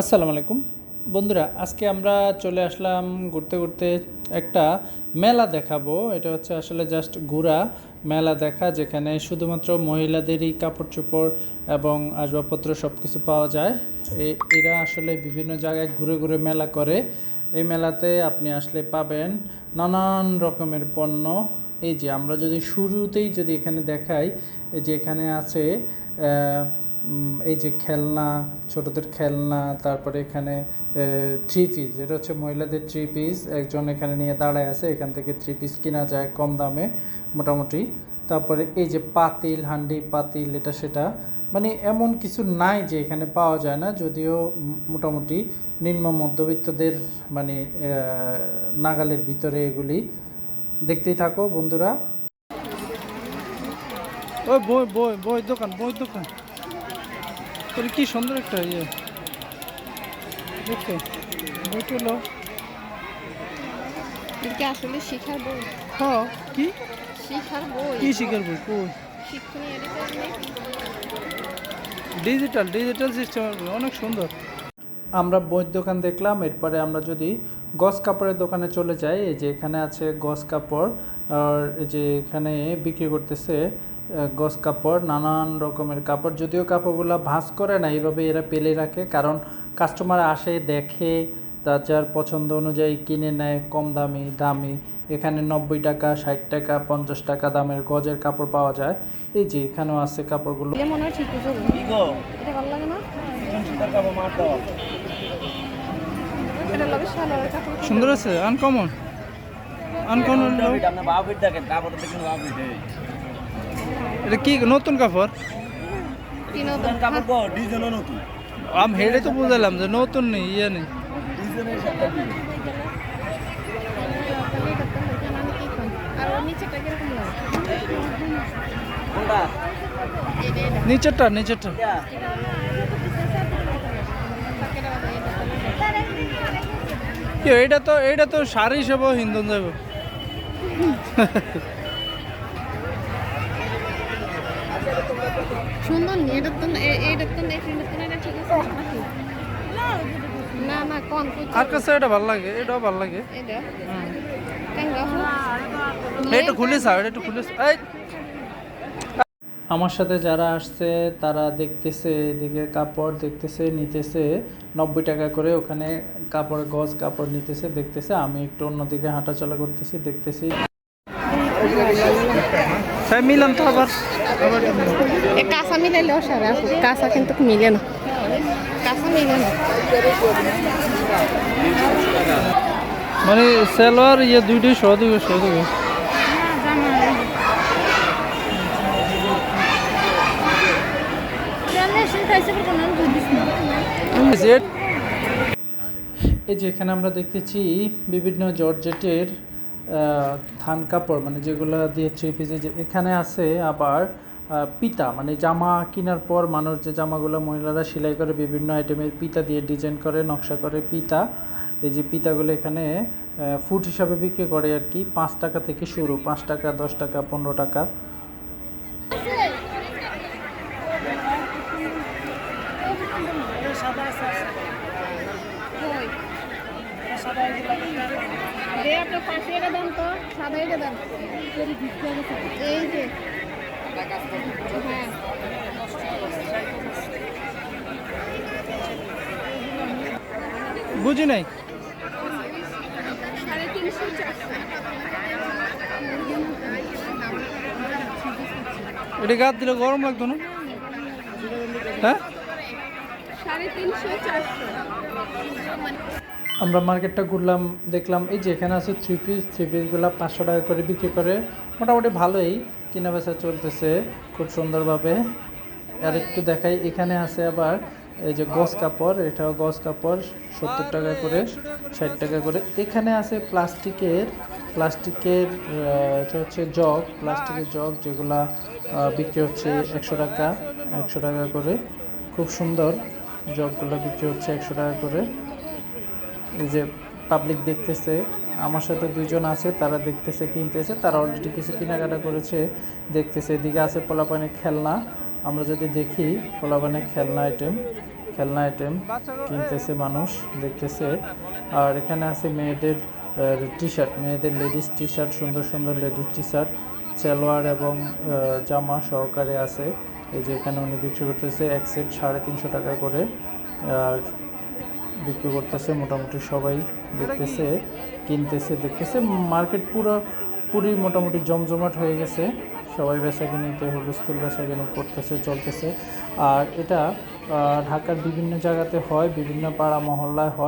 আসসালামু আলাইকুম। বন্ধুরা, আজকে আমরা চলে আসলাম ঘুরতে ঘুরতে একটা মেলা দেখাবো। এটা হচ্ছে আসলে জাস্ট ঘোরা মেলা দেখা, যেখানে শুধুমাত্র মহিলাদেরই কাপড় চোপড় এবং আসবাবপত্র সব কিছু পাওয়া যায়। এরা আসলে বিভিন্ন জায়গায় ঘুরে ঘুরে মেলা করে। এই মেলাতে আপনি আসলে পাবেন নানান রকমের পণ্য। এই যে আমরা যদি শুরুতেই যদি এখানে দেখাই যে এখানে আছে এই যে খেলনা, ছোটদের খেলনা, তারপরে এখানে থ্রি পিস এটা হচ্ছে মহিলাদের থ্রি পিস একজন এখানে নিয়ে দাঁড়ায় আছে, এখান থেকে থ্রি পিস কেনা যায় কম দামে, মোটামুটি। তারপরে এই যে পাতিল, হান্ডি পাতিল, এটা সেটা মানে এমন কিছু নাই যে এখানে পাওয়া যায় না, যদিও মোটামুটি নিম্ন মধ্যবিত্তদের মানে নাগালের ভিতরে এগুলি দেখতেই থাকো বন্ধুরা। ওই বই বই বই দোকান বই দোকান। তোর কি সুন্দর একটা ইয়ে। দেখছ বইটা হলো কি আসলে শিখার বই। হ্যাঁ কি? শিখার বই। কি শিখার বই? কই? ডিজিটাল ডিজিটাল সিস্টেম অনেক সুন্দর। আমরা বইয়ের দোকান দেখলাম এরপরে আমরা যদি গস কাপড়ের দোকানে চলে যাই এই যে এখানে আছে গস কাপড় আর এই যে এখানে বিক্রি করতেছে গস কাপড় নানান রকমের কাপড়। যদিও কাপড়গুলো ভাঁজ করে না এইভাবে এরা পেলে রাখে কারণ কাস্টমার আসে দেখে তার যার পছন্দ অনুযায়ী কিনে নেয় কম দামি দামি। এখানে নব্বই টাকা ষাট টাকা পঞ্চাশ টাকা দামের গজের কাপড় পাওয়া যায়। এই যে এখানেও আছে কাপড়গুলো। মনে হয় ঠিক আছে এটা ভালো লাগে না এটা লাগে সালোয়ারের কাপড় সুন্দর আছে আনকমন আনকমন এটা কি নতুন কাপড়? আমি হেডে তো বুঝালাম যে নতুন নেই ইয়ে নেই। নিচেরটা নিচেরটা। কি এটা তো এটা তো শাড়ি হিসেবেও হিন্দন যাব সুন্দর এটা তো এ- তো এই প্রিন্টের তো এটা ঠিক আছে না না কোন আর কাছে এটা ভালো লাগে এটাও ভালো লাগে। এটা এটা খুলিস আর এটা খুলিস এই আমার সাথে যারা আসছে তারা দেখতেছে এদিকে কাপড় দেখতেছে নিতেছে। নব্বই টাকা করে ওখানে কাপড় গজ কাপড় নিতেছে দেখতেছে। আমি একটু অন্যদিকে হাঁটাচলা করতেছি দেখতেছি। মিলাম তো আবার। আবার কাঁচা কাঁচা কিন্তু মিলে না। কাঁচা মিলে না। মানে সালোয়ার ইয়ে দুইটাই সহ দিবে সহ এই যে এখানে আমরা দেখতেছি বিভিন্ন জর্জেটের থান কাপড় মানে যেগুলো দিয়ে থ্রি পিসে যে এখানে আছে আবার পিতা মানে জামা কেনার পর মানুষ যে জামাগুলো মহিলারা সেলাই করে বিভিন্ন আইটেমের পিতা দিয়ে ডিজাইন করে, নকশা করে, পিতা, এই যে পিতাগুলো এখানে ফুট হিসাবে বিক্রি করে আর কি, পাঁচ টাকা থেকে শুরু, পাঁচ টাকা, দশ টাকা, পনেরো টাকা। দে আপনার পাশে এটা দেন তো সাদা এটা দেন। এই যে। হ্যাঁ বুঝি নাই? এটা গাছ দিলে গরম লাগতো না? হ্যাঁ? আমরা মার্কেটটা ঘুরলাম, দেখলাম, এই যে এখানে আছে থ্রি পিস থ্রি পিসগুলো পাঁচশো টাকা করে বিক্রি করে। মোটামুটি ভালোই কেনা বেচা চলতেছে খুব সুন্দরভাবে। আর একটু দেখাই, এখানে আছে আবার এই যে গস কাপড়, এটাও গস কাপড়, সত্তর টাকা করে, ষাট টাকা করে। এখানে আছে প্লাস্টিকের প্লাস্টিকের এটা হচ্ছে জগ, প্লাস্টিকের জগ যেগুলা বিক্রি হচ্ছে একশো টাকা একশো টাকা করে। খুব সুন্দর। জগগুলো বিক্রি হচ্ছে একশো টাকা করে। এই যে পাবলিক দেখতেছে, আমার সাথে দুইজন আছে, তারা দেখতেছে, কিনতেছে, তারা অলরেডি কিছু কেনাকাটা করেছে, দেখতেছে। এদিকে আছে পোলাপানের খেলনা। আমরা যদি দেখি, পোলাপানের খেলনা আইটেম খেলনা আইটেম কিনতেছে মানুষ, দেখতেছে। আর এখানে আছে মেয়েদের টি শার্ট মেয়েদের লেডিস টি শার্ট সুন্দর সুন্দর লেডিস টি শার্ট সালোয়ার এবং জামা সহকারে আছে। এই যে এখানে উনি বিক্রি করতেছে এক সেট সাড়ে তিনশো টাকা করে, আর বিক্রি করতেছে মোটামুটি সবাই দেখতেছে, কিনতেছে, দেখতেছে। মার্কেট পুরো পুরি মোটামুটি জমজমাট হয়ে গেছে। সবাই বেচা কিনিতে হুলস্থুল বেচা কিনি করতেছে, চলতেছে। আর এটা ঢাকার বিভিন্ন জায়গাতে হয়, বিভিন্ন পাড়া মহল্লায় হয়।